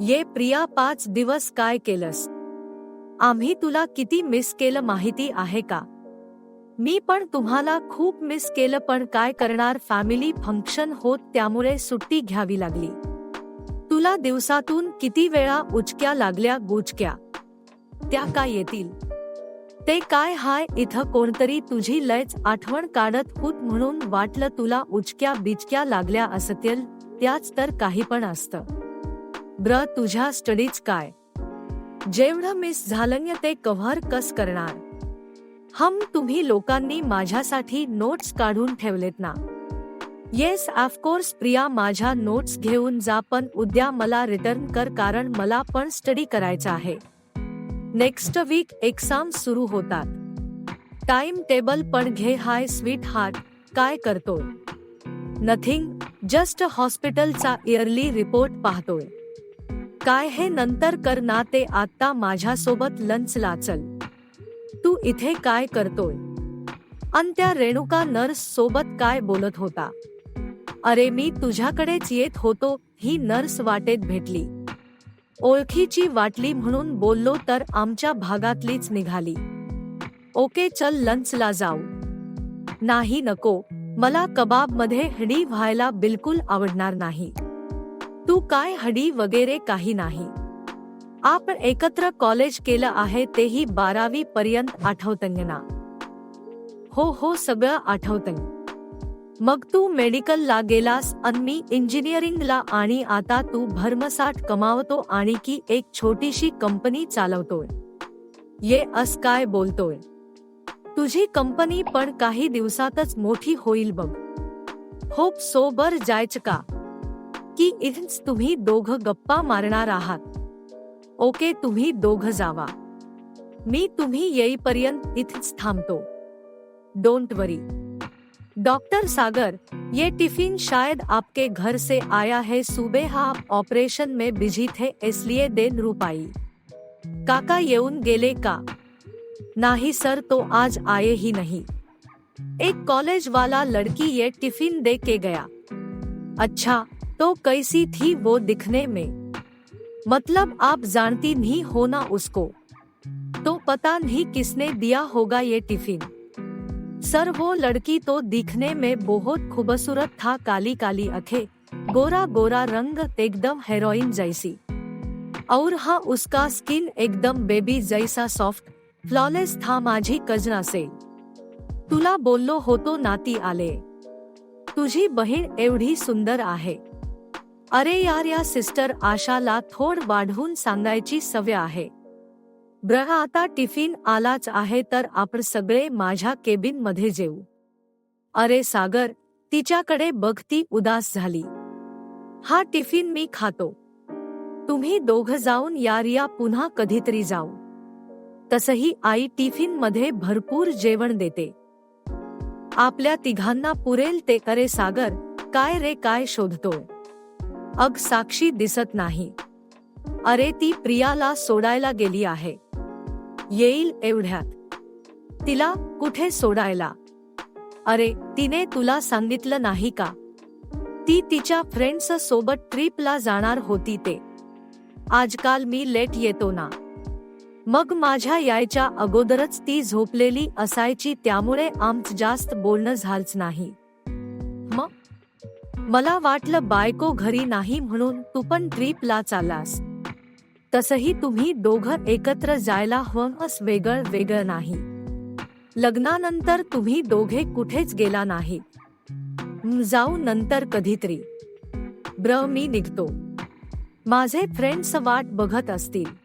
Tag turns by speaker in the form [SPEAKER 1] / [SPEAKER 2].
[SPEAKER 1] ये प्रिया पाच दिवस काय केलंस? आम्ही तुला किती मिस केलं माहिती आहे का? मी पण तुम्हाला खूप मिस केलं पण काय करणार? फॅमिली फंक्शन होत त्यामुळे सुट्टी घ्यावी लागली. तुला दिवसातून किती वेळा उचक्या लागल्या गुचक्या? त्या काय येतील? ते काय हाय इथं कोणतरी तुझी लयच आठवण काढत होत म्हणून वाटलं तुला उचक्या बिचक्या लागल्या असतील त्याच तर काही पण असतं. ब्र तुझ्या स्टडीज काय? जेवढं मिस झालं ते कव्हर कस करणार? हम तुम्ही लोकांनी माझ्यासाठी नोट्स काढून ठेवलेत ना? येस ऑफकोर्स प्रिया माझ्या नोट्स घेऊन जा पण उद्या मला रिटर्न कर कारण मला पण स्टडी करायचं आहे. नेक्स्ट वीक एक्झाम सुरू होतात. टाइम टेबल पण घे हाय स्वीट हार्ट काय करतोय? नथिंग जस्ट हॉस्पिटलचा इयरली रिपोर्ट पाहतोय. काय हे नंतर कर ना ते आत्ता माझ्यासोबत लंचला चल. तू इथे काय करतोय? अन त्या रेणुका नर्स सोबत काय बोलत होता? अरे मी तुझ्याकडेच येत होतो ही नर्स वाटेत भेटली. ओळखीची वाटली म्हणून बोललो तर आमच्या भागातलीच निघाली. ओके चल लंचला जाऊ. नाही नको मला कबाबमध्ये हडी व्हायला बिलकुल आवडणार नाही. तू काय हडी वगैरे काही नाही. आपण एकत्र कॉलेज केलं आहे तेही बारावी पर्यंत आठवतंय ना हो हो सगळं आठवतंग. मग तू मेडिकलला गेलास आणि मी इंजिनिअरिंगला आणि आता तू भरमसाठ कमावतो आणि की एक छोटीशी कंपनी चालवतोय. ये अस काय बोलतोय. तुझी कंपनी पण काही दिवसातच मोठी होईल बघ. होप सोबर जायच का? की इथंच तुम्ही दोघं गप्पा मारणार आहात. ओके, तुम्ही दोघं जावा. मी तुम्ही येईपर्यंत इथंच थांबतो. डोंट वरी डॉक्टर सागर ये टिफ़िन शायद आपके घर से आया है, सुबह आप ऑपरेशन में बिज़ी थे, इसलिए देन रुपाई। काका येऊन गेले का? नाही सर तो आज आए ही नहीं। एक कॉलेज वाला लड़की ये टिफ़िन दे के गया। अच्छा तो कैसी थी वो दिखने में? मतलब आप जानती नहीं हो ना उसको। तो पता नहीं किसने दिया होगा ये टिफ़िन। सर वो लड़की तो दिखने में बहुत खूबसूरत था काली काली अखे गोरा गोरा रंग, एकदम हेरोइन जैसी। और हाँ उसका स्किन एकदम बेबी जैसा सॉफ्ट फ्लॉलेस था माझी कजना से। तुला बोललो होतो नाती आले। तुझी बहीण एवढी सुंदर आहे। अरे यार या सिस्टर आशाला थोड वाढवून सांगायची सवय आहे. ब्रह आता टिफिन आलाच आहे तर आपण सगळे माझ्या केबिनमध्ये जेऊ. अरे सागर तिच्याकडे बघती उदास झाली. हा टिफिन मी खातो. तुम्ही दोघ जाऊन यारिया पुन्हा कधीतरी जाऊ. तसही आई टिफिनमध्ये भरपूर जेवण देते. आपल्या तिघांना पुरेल ते अरे सागर काय रे काय शोधतोय? अग साक्षी दिसत नाही. अरे ती प्रियाला सोडायला गेली आहे. येईल एवढ्यात. तिला कुठे सोडायला? अरे तिने तुला सांगितलं नाही का? ती तिच्या फ्रेंड्स सोबत ट्रिपला जाणार होती ते. आजकाल मी लेट येतो ना. मग माझ्या यायच्या अगोदरच ती झोपलेली असायची त्यामुळे आमच जास्त बोलणं झालंच नाही. मग? मला वाटलं बायको घरी नाही म्हणून तू पण ट्रिपला चाललास. तसही तुम्ही दोघं एकत्र जायला हवं वेगळं वेगळं नाही. लग्नानंतर तुम्ही दोघे कुठेच गेला नाही. जाऊ नंतर कधीतरी. ब्र मी निघतो. माझे फ्रेंड्स वाट बघत असतील.